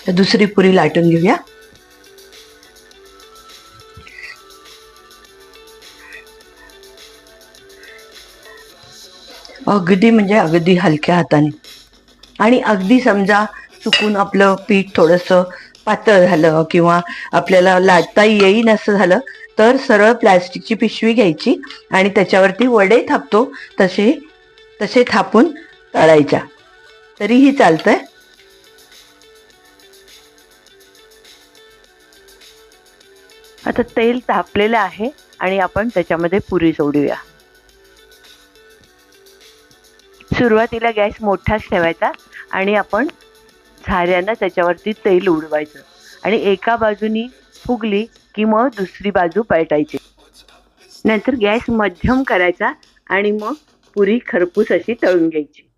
तर दुसरी पुरी लाटून घेऊया. अगदी म्हणजे अगदी हलक्या हाताने. आणि अगदी समजा चुकून आपलं पीठ थोडंसं पातळ झालं किंवा आपल्याला लाटता येईन असं झालं तर सरळ प्लॅस्टिकची पिशवी घ्यायची आणि त्याच्यावरती वडे थापतो तसे तसे थापून तळायच्या. तरीही चालतंय. आता तेल तापलेलं आहे आणि आपण त्याच्यामध्ये पुरी सोडूया. सुरुवातीला गॅस मोठाच ठेवायचा आणि आपण झाऱ्यानं त्याच्यावरती तेल उडवायचं. आणि एका बाजूनी फुगली की मग दुसरी बाजू पलटायची नंतर गॅस मध्यम करायचा आणि मग पुरी खरपूस अशी तळून घ्यायची.